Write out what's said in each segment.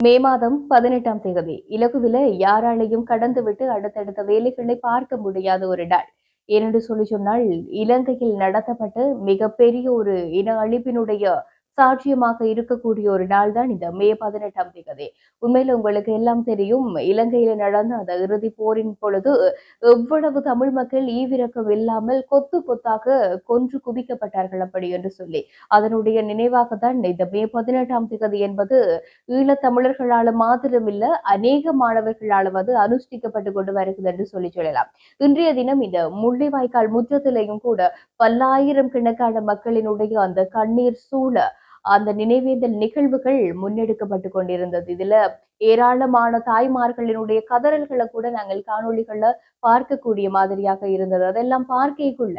மே மாதம் பதினெட்டாம் தேதி இலகுவில யாராலையும் கடந்துவிட்டு அடுத்தடுத்த வேலைகளை பார்க்க முடியாத ஒரு நாள். ஏனென்று சொல்லி சொன்னால் இலங்கையில் நடத்தப்பட்ட மிகப்பெரிய ஒரு இன அழிப்பினுடைய சாட்சியமாக இருக்கக்கூடிய ஒரு நாள் தான் இந்த மே பதினெட்டாம் தேதி. உண்மையில உங்களுக்கு எல்லாம் தெரியும் இலங்கையில நடந்த அந்த இறுதி போரின் பொழுது எவ்வளவு தமிழ் மக்கள் ஈவிரக்கம் இல்லாமல் கொத்து கொத்தாக கொன்று குவிக்கப்பட்டார்கள் அப்படி என்று சொல்லி. அதனுடைய நினைவாக தான் இந்த மே பதினெட்டாம் தேதி என்பது ஈழத்தமிழர்களால மாத்திரமில்ல அநேக மாணவர்களாலும் அது அனுஷ்டிக்கப்பட்டு கொண்டு வருகிறது என்று சொல்லி சொல்லலாம். இன்றைய தினம் இந்த முள்ளிவாய்க்கால் முற்றத்திலையும் கூட பல்லாயிரம் கணக்கான மக்களினுடைய அந்த கண்ணீர் சூழ அந்த நினைவேந்தல் நிகழ்வுகள் முன்னெடுக்கப்பட்டு கொண்டிருந்தது. இதுல ஏராளமான தாய்மார்களினுடைய கதறல்களை கூட நாங்கள் காணொளிகள்ல பார்க்கக்கூடிய மாதிரியாக இருந்தது. அதெல்லாம் பார்க்கைக்குள்ள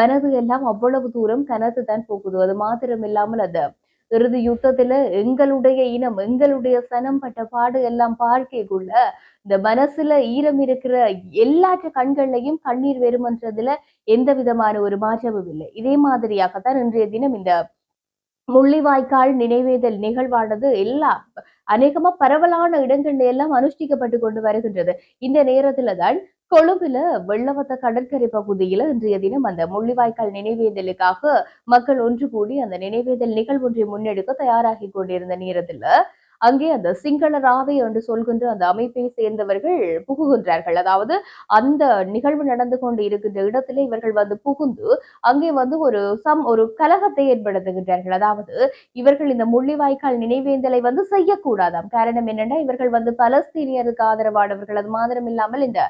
மனது எல்லாம் அவ்வளவு தூரம் கனத்து தான் போகுது. அது மாத்திரம் இல்லாமல் அது இறுதி யுத்தத்துல எங்களுடைய இனம் எங்களுடைய சனம் பட்ட பாடு எல்லாம் பார்க்கைக்குள்ள இந்த மனசுல ஈரம் இருக்கிற எல்லாற்ற கண்கள்லையும் கண்ணீர் வெறுமன்றதுல எந்த விதமான ஒரு மாற்றமும் இல்லை. இதே மாதிரியாகத்தான் இன்றைய தினம் இந்த முள்ளிவாய்க்கால் நினைவேதல் நிகழ்வானது எல்லா அநேகமா பரவலான இடங்கள்ல எல்லாம் அனுஷ்டிக்கப்பட்டு கொண்டு வருகின்றது. இந்த நேரத்துல தான் கொழும்புல வெள்ளவத்த கடற்கரை பகுதியில இன்றைய தினம் அந்த முள்ளிவாய்க்கால் நினைவேந்தலுக்காக மக்கள் ஒன்று கூடி அந்த நினைவேந்தல் நிகழ்வொன்றை முன்னெடுக்க தயாராகி கொண்டிருந்த நேரத்துல அங்கே அந்த சிங்கள ராவை என்று சொல்கின்ற அந்த அமைப்பை சேர்ந்தவர்கள் புகுகின்றார்கள். அதாவது அந்த நிகழ்வு நடந்து கொண்டு இருக்கின்ற இடத்திலே இவர்கள் வந்து புகுந்து அங்கே வந்து ஒரு சம் ஒரு கலகத்தை ஏற்படுத்துகின்றார்கள். அதாவது இவர்கள் இந்த முள்ளிவாய்க்கால் நினைவேந்தலை வந்து செய்யக்கூடாதாம். காரணம் என்னன்னா இவர்கள் வந்து பலஸ்தீனியருக்கு ஆதரவானவர்கள். அது மாத்திரம் இல்லாமல் இந்த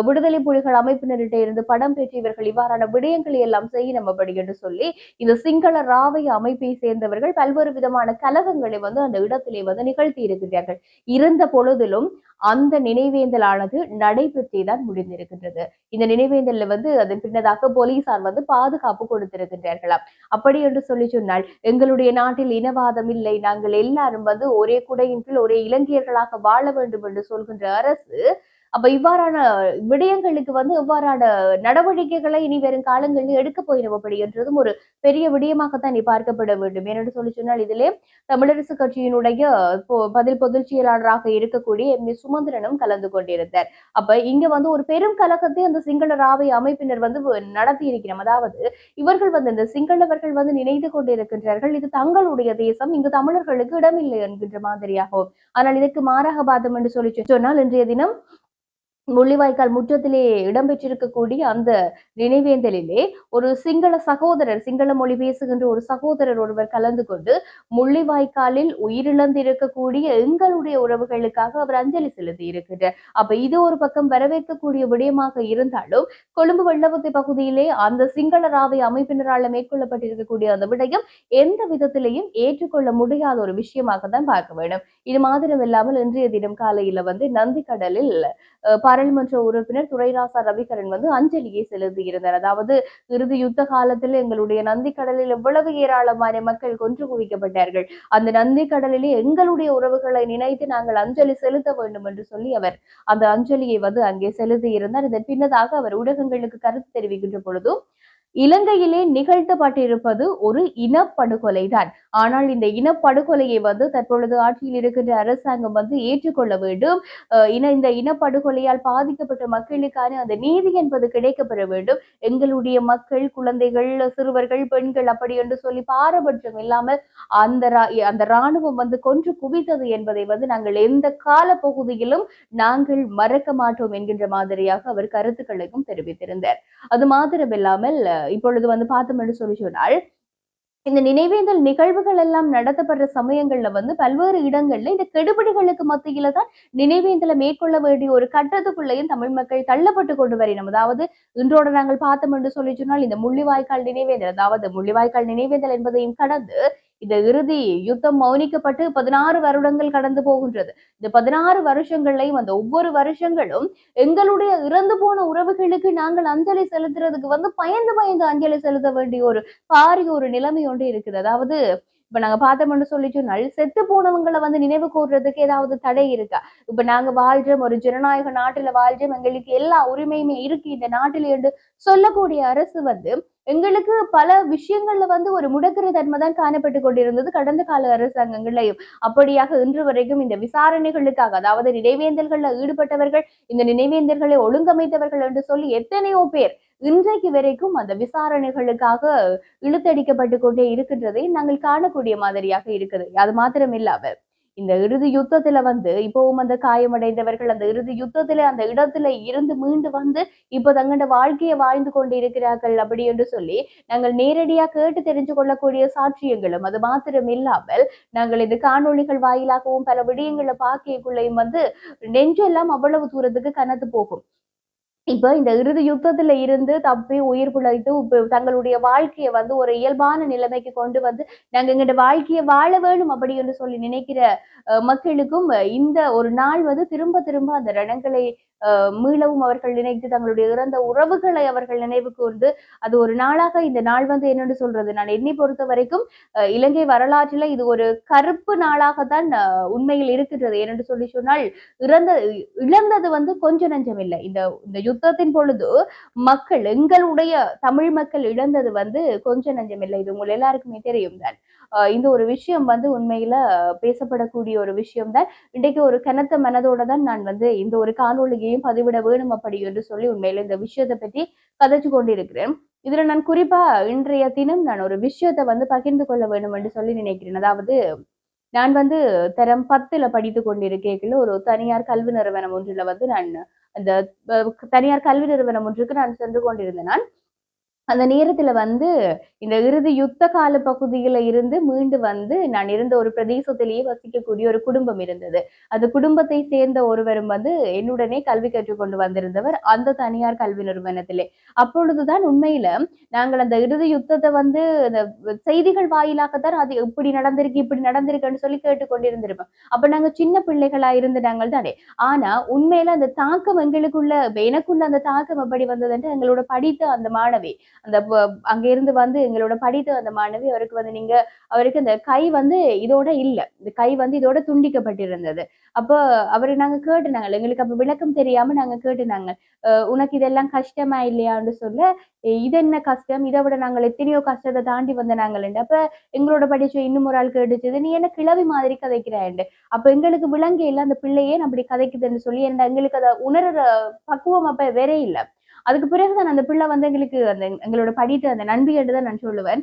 விடுதலை புலிகள் அமைப்பினர்கிட்ட இருந்து படம் பெற்று இவர்கள் இவ்வாறான விடயங்களை எல்லாம் செய்ய நம்மபடி என்று சொல்லி இந்த சிங்கள ராவை அமைப்பை சேர்ந்தவர்கள் பல்வேறு விதமான கலகங்களை வந்து அந்த இடத்திலே வந்து நிகழ்த்தி இருக்கிறார்கள் இருந்த பொழுதிலும் அந்த நினைவேந்தலானது நடைபெற்றே தான் முடிந்திருக்கின்றது. இந்த நினைவேந்தல்ல வந்து அதன் பின்னதாக போலீசார் வந்து பாதுகாப்பு கொடுத்திருக்கின்றார்களாம். அப்படி என்று சொல்லி சொன்னால் எங்களுடைய நாட்டில் இனவாதம் இல்லை நாங்கள் எல்லாரும் வந்து ஒரே குடையின் கீழ் ஒரே இலங்கையர்களாக வாழ வேண்டும் என்று சொல்கின்ற அரசு அப்ப இவ்வாறான விடயங்களுக்கு வந்து இவ்வாறான நடவடிக்கைகளை இனி வரும் காலங்களில் எடுக்க போயிடும் என்றதும் ஒரு பெரிய விடயமாகத்தான் நீ பார்க்கப்பட வேண்டும். ஏனென்று சொல்லி சொன்னால் இதிலே தமிழரசு கட்சியினுடைய பதில் பொதுச் செயலாளராக இருக்கக்கூடிய எம். ஏ. சுமந்திரனும் கலந்து கொண்டிருந்தார். அப்ப இங்க வந்து ஒரு பெரும் கலகத்தை அந்த சிங்கள ராவை அமைப்பினர் வந்து நடத்தி இருக்கிறோம் அதாவது இவர்கள் வந்து இந்த சிங்களவர்கள் வந்து நினைத்து கொண்டிருக்கின்றார்கள் இது தங்களுடைய தேசம் இங்கு தமிழர்களுக்கு இடமில்லை என்கின்ற மாதிரியாகும். ஆனால் இதற்கு மாறாக பார்த்தோம் என்று சொல்லி சொன்னால் இன்றைய தினம் முள்ளிவாய்க்கால் முற்றத்திலே இடம்பெற்றிருக்கக்கூடிய அந்த நினைவேந்தலிலே ஒரு சிங்கள சகோதரர் சிங்கள மொழி பேசுகின்ற ஒரு சகோதரர் ஒருவர் கலந்து கொண்டு முள்ளிவாய்க்காலில் உயிரிழந்திருக்கக்கூடிய எங்களுடைய உறவுகளுக்காக அவர் அஞ்சலி செலுத்தி இருக்கின்றார். அப்ப இது ஒரு பக்கம் வரவேற்கக்கூடிய விடயமாக இருந்தாலும் கொழும்பு வெள்ளவத்தை பகுதியிலே அந்த சிங்கள ராவை அமைப்பினரால் மேற்கொள்ளப்பட்டிருக்கக்கூடிய அந்த விடயம் எந்த விதத்திலையும் ஏற்றுக்கொள்ள முடியாத ஒரு விஷயமாக தான் பார்க்க வேண்டும். இது மாத்திரம் இல்லாமல் இன்றைய தினம் காலையில வந்து நந்திக்கடலில் அஹ், பாராளுமன்ற உறுப்பினர் துரைராசா ரவிகரன் வந்து அஞ்சலியை செலுத்தியிருந்தார். அதாவது இறுதி யுத்த காலத்தில் எங்களுடைய நந்திக்கடலில் எவ்வளவு ஏராளமான மக்கள் கொன்று குவிக்கப்பட்டார்கள். அந்த நந்திக்கடலிலே எங்களுடைய உறவுகளை நினைத்து நாங்கள் அஞ்சலி செலுத்த வேண்டும் என்று சொல்லி அவர் அந்த அஞ்சலியை வந்து அங்கே செலுத்தி இருந்தார் இதன் பின்னதாக அவர் ஊடகங்களுக்கு கருத்து தெரிவிக்கின்ற பொழுதும் இலங்கையிலே நிகழ்த்தப்பட்டிருப்பது ஒரு இனப்படுகொலை தான் ஆனால் இந்த இனப்படுகொலையை வந்து தற்பொழுது ஆட்சியில் இருக்கின்ற அரசாங்கம் வந்து ஏற்றுக்கொள்ள வேண்டும். இன இந்த இனப்படுகொலையால் பாதிக்கப்பட்ட மக்களுக்கான அந்த நீதி என்பது கிடைக்கப்பெற வேண்டும். எங்களுடைய மக்கள் குழந்தைகள் சிறுவர்கள் பெண்கள் அப்படி என்று சொல்லி பாரபட்சம் இல்லாமல் அந்த ரா- அந்த ராணுவம் வந்து கொன்று குவித்தது என்பதை வந்து நாங்கள் எந்த கால பகுதியிலும் நாங்கள் மறக்க மாட்டோம் என்கின்ற மாதிரியாக அவர் கருத்துக்களையும் தெரிவித்திருந்தார். அது மாத்திரமில்லாமல் இப்பொழுது வந்து பார்த்தோம் என்று சொல்லி சொன்னால் இந்த நினைவேந்தல் நிகழ்வுகள் எல்லாம் நடத்தப்படுற சமயங்கள்ல வந்து பல்வேறு இடங்கள்ல இந்த கெடுபிடிகளுக்கு மத்தியில தான் நினைவேந்தலை மேற்கொள்ள வேண்டிய ஒரு கட்டத்துக்குள்ளேயும் தமிழ் மக்கள் தள்ளப்பட்டு கொண்டு வரினோம் அதாவது இன்றோட நாங்கள் பார்த்தோம் என்று சொல்லி சொன்னால் இந்த முள்ளிவாய்க்கால் நினைவேந்தல் அதாவது முள்ளிவாய்க்கால் நினைவேந்தல் என்பதையும் கடந்து இந்த இறுதி யுத்தம் மௌனிக்கப்பட்டு பதினாறு வருடங்கள் கடந்து போகின்றது. இந்த பதினாறு வருஷங்களையும் அந்த ஒவ்வொரு வருஷங்களும் எங்களுடைய இறந்து போன உறவுகளுக்கு நாங்கள் அஞ்சலி செலுத்துறதுக்கு வந்து பயந்து பயந்து அஞ்சலி செலுத்த வேண்டிய ஒரு பாரிய ஒரு நிலைமை ஒன்று இருக்குது. அதாவது இப்ப நாங்க பார்த்தோம்னு சொல்லி சொன்னால் செத்து போனவங்களை வந்து நினைவு கூறுறதுக்கு ஏதாவது தடை இருக்கா? இப்ப நாங்க வாழ்றோம் ஒரு ஜனநாயக நாட்டுல வாழ்றோம் எங்களுக்கு எல்லா உரிமையுமே இருக்கு. இந்த நாட்டில் என்று சொல்லக்கூடிய அரசு வந்து எங்களுக்கு பல விஷயங்கள்ல வந்து ஒரு முடக்கிற தன்மை தான் காணப்பட்டு கொண்டிருந்தது கடந்த கால அரசாங்கங்களையும் அப்படியாக இன்று வரைக்கும் இந்த விசாரணைகளுக்காக அதாவது நினைவேந்தல்கள்ல ஈடுபட்டவர்கள் இந்த நினைவேந்தர்களை ஒழுங்கமைத்தவர்கள் என்று சொல்லி எத்தனையோ பேர் இன்றைக்கு வரைக்கும் அந்த விசாரணைகளுக்காக இழுத்தடிக்கப்பட்டு கொண்டே இருக்கின்றதை நாங்கள் காணக்கூடிய மாதிரியாக இருக்குது அது மாத்திரம் இல்லாம இந்த இறுதி யுத்தத்துல வந்து இப்பவும் அந்த காயமடைந்தவர்கள் அந்த இறுதி யுத்தத்துல அந்த இடத்துல இருந்து மீண்டு வந்து இப்போ தங்களோட வாழ்க்கையை வாழ்ந்து கொண்டு இருக்கிறார்கள் அப்படி என்று சொல்லி நாங்கள் நேரடியா கேட்டு தெரிஞ்சு கொள்ளக்கூடிய சாட்சியங்களும் அது மாத்திரம் இல்லாமல் நாங்கள் இந்த காணொளிகள் வாயிலாகவும் பல விடயங்களை பார்க்கக்குள்ளேயும் வந்து நெஞ்செல்லாம் அவ்வளவு தூரத்துக்கு கனத்து போகும். இப்ப இந்த இறுதி யுத்தத்துல இருந்து தப்பி உயிர் பிழைத்து தங்களுடைய வாழ்க்கையை வந்து ஒரு இயல்பான நிலைமைக்கு கொண்டு வந்து நாங்க எங்கட வாழ்க்கையை வாழ வேணும் அப்படி என்று சொல்லி நினைக்கிற அஹ், மக்களுக்கும் இந்த ஒரு நாள் வந்து திரும்ப திரும்ப அந்த ரணங்களை மீளவும் அவர்கள் நினைத்து தங்களுடைய இறந்த உறவுகளை அவர்கள் நினைவு கூர்ந்து அது ஒரு நாளாக இந்த நாள் வந்து என்னென்று சொல்றது? நான் என்னை பொறுத்த வரைக்கும் அஹ், இலங்கை வரலாற்றில இது ஒரு கருப்பு நாளாகத்தான் உண்மையில் இருக்கின்றது. ஏனென்று சொல்லி சொன்னால் இறந்த இழந்தது வந்து கொஞ்ச நஞ்சம் இல்லை. இந்த இந்த யுத்தத்தின் பொழுது மக்கள் எங்களுடைய தமிழ் மக்கள் இழந்தது வந்து கொஞ்ச நஞ்சம் இல்லை. இது உங்கள் எல்லாருக்குமே தெரியும் தான். இந்த ஒரு விஷயம் வந்து உண்மையில பேசப்படக்கூடிய ஒரு விஷயம் தான். இன்றைக்கு ஒரு கனத்த மனதோட தான் நான் வந்து இந்த ஒரு காணொலியையும் பதிவிட வேணும் அப்படி என்று சொல்லி உண்மையில இந்த விஷயத்தை பற்றி கதைச்சு கொண்டிருக்கிறேன். இதுல நான் குறிப்பா இன்றைய தினம் நான் ஒரு விஷயத்தை வந்து பகிர்ந்து கொள்ள வேண்டும் என்று சொல்லி நினைக்கிறேன். அதாவது நான் வந்து தரம் பத்துல படித்து கொண்டிருக்கேன் ஒரு தனியார் கல்வி நிறுவனம் ஒன்றில் வந்து நான் அந்த தனியார் கல்வி நிறுவனம் ஒன்றுக்கு நான் சென்று கொண்டிருந்தேன். நான் அந்த நேரத்துல வந்து இந்த இறுதி யுத்த கால பகுதியில இருந்து மீண்டு வந்து நான் இருந்த ஒரு பிரதேசத்திலேயே வசிக்கக்கூடிய ஒரு குடும்பம் இருந்தது. அந்த குடும்பத்தை சேர்ந்த ஒருவரும் வந்து என்னுடனே கல்வி கற்றுக்கொண்டு வந்திருந்தவர் அந்த தனியார் கல்வி நிறுவனத்திலே. அப்பொழுதுதான் உண்மையில நாங்கள் அந்த இறுதி யுத்தத்தை வந்து அந்த செய்திகள் வாயிலாகத்தான் அது இப்படி நடந்திருக்கு இப்படி நடந்திருக்குன்னு சொல்லி கேட்டுக்கொண்டிருந்திருப்போம். அப்ப நாங்க சின்ன பிள்ளைகளா இருந்து நாங்கள் தானே. ஆனா உண்மையில அந்த தாக்கம் எங்களுக்குள்ள எனக்குள்ள அந்த தாக்கம் எப்படி வந்ததுன்ட்டு எங்களோட படித்த அந்த மாணவி அந்த அங்க இருந்து வந்து எங்களோட படித்த அந்த மாணவி அவருக்கு வந்து நீங்க அவருக்கு அந்த கை வந்து இதோட இல்ல. இந்த கை வந்து இதோட துண்டிக்கப்பட்டிருந்தது. அப்போ அவரை நாங்க கேட்டுனாங்க எங்களுக்கு அப்ப விளக்கம் தெரியாம நாங்க கேட்டுனாங்க. அஹ் உனக்கு இதெல்லாம் கஷ்டமா இல்லையான்னு சொல்ல இது என்ன கஷ்டம்? இதை விட நாங்கள் எத்தனையோ கஷ்டத்தை தாண்டி வந்த நாங்கள் அப்ப எங்களோட படிச்ச இன்னும் ஒரு ஆள் கேட்டுச்சது நீ என்ன கிழவி மாதிரி கதைக்கிறாண்டு அப்ப எங்களுக்கு விளங்க இல்ல அந்த பிள்ளையே அப்படி கதைக்குதுன்னு சொல்லி என்ன எங்களுக்கு அதை உணர்ற பக்குவம் அப்ப வேற இல்ல. அதுக்கு பிறகுதான் அந்த பிள்ளை வந்து எங்களுக்கு அந்த எங்களோட படித்த அந்த நண்பி தான் நான் சொல்லுவேன்.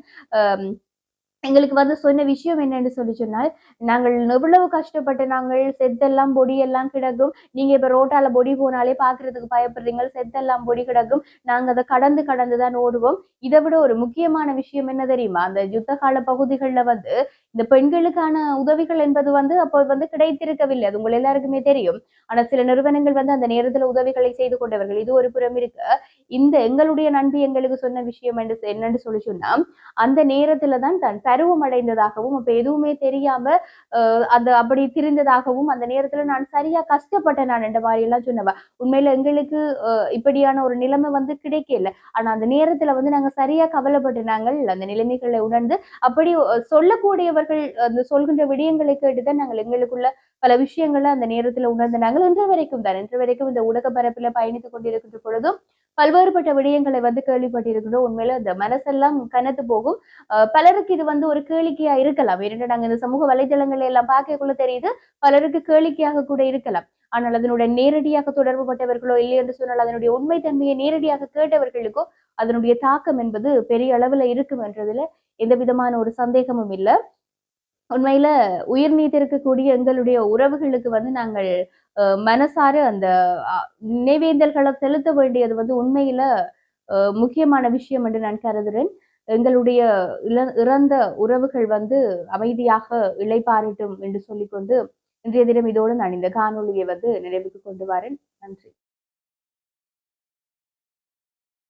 எங்களுக்கு வந்து சொன்ன விஷயம் என்னன்னு சொல்லி சொன்னால் நாங்கள் எவ்வளவு கஷ்டப்பட்டு நாங்கள் செத்தெல்லாம் பொடி எல்லாம் கிடக்கும். நீங்க இப்ப ரோட்டால பொடி போனாலே பாக்குறதுக்கு பயப்படுறீங்க. செத்தெல்லாம் பொடி கிடக்கும். நாங்க அதை கடந்து கடந்து தான் ஓடுவோம். இதை விட ஒரு முக்கியமான விஷயம் என்ன தெரியுமா? அந்த யுத்த கால பகுதிகள்ல வந்து இந்த பெண்களுக்கான உதவிகள் என்பது வந்து அப்போ வந்து கிடைத்திருக்கவில்லை. அது உங்கள் எல்லாருக்குமே தெரியும். ஆனா சில நிறுவனங்கள் வந்து அந்த நேரத்துல உதவிகளை செய்து கொண்டவர்கள். இது ஒரு புறம் இருக்கு. இந்த எங்களுடைய நண்பி எங்களுக்கு சொன்ன விஷயம் என்று என்னன்னு சொல்லி சொன்னா அந்த நேரத்துல தான் தன் பருவமடைந்ததாகவும் அப்ப எதுவுமே தெரியாம அந்த அப்படி திரிந்ததாகவும் அந்த நேரத்துல நான் சரியா கஷ்டப்பட்டேன் நான் இந்த மாதிரி எல்லாம் சொன்னவ. உண்மையில எங்களுக்கு அஹ், இப்படியான ஒரு நிலைமை வந்து கிடைக்கல. ஆனா அந்த நேரத்துல வந்து நாங்க சரியா கவலைப்பட்டு நாங்கள் அந்த நிலைமைகளை உணர்ந்து அப்படி சொல்லக்கூடியவர்கள் அந்த சொல்கின்ற விடயங்களை கேட்டுதான் நாங்கள் எங்களுக்குள்ள பல விஷயங்களை அந்த நேரத்துல உணர்ந்து நாங்கள் இன்று வரைக்கும் தான் இன்று வரைக்கும் இந்த ஊடக பரப்பில பயணித்துக் கொண்டிருக்கின்ற பொழுதும் பல்வேறுபட்ட விடயங்களை வந்து கேள்விப்பட்டிருக்கிறோம். உண்மையில அந்த மனசெல்லாம் கனத்து போகும். அஹ் பலருக்கு இது வந்து ஒரு கேளிக்கையா இருக்கலாம். இரண்டு நாங்க இந்த சமூக வலைதளங்களை எல்லாம் பார்க்கக்குள்ள தெரியுது பலருக்கு கேளிக்கையாக கூட இருக்கலாம். ஆனால் அதனுடைய நேரடியாக தொடர்பு பட்டவர்களோ இல்லை என்று சொன்னால் அதனுடைய உண்மை தன்மையை நேரடியாக கேட்டவர்களுக்கோ அதனுடைய தாக்கம் என்பது பெரிய அளவுல இருக்கும் என்றதுல எந்த விதமான ஒரு சந்தேகமும் இல்லை. உண்மையில உயிர் நீத்திருக்கக்கூடிய எங்களுடைய உறவுகளுக்கு வந்து நாங்கள் மனசார அந்த நினைவேந்தல்களை செலுத்த வேண்டியது வந்து உண்மையில முக்கியமான விஷயம் என்று நான் கருதுகிறேன் எங்களுடைய இழ- இறந்த உறவுகள் வந்து அமைதியாக இழைப்பாரட்டும் என்று சொல்லிக்கொண்டு இன்றைய தினம் இதோடு நான் இந்த காணொலியை வந்து நிறைவுக்கு கொண்டு வரேன். நன்றி.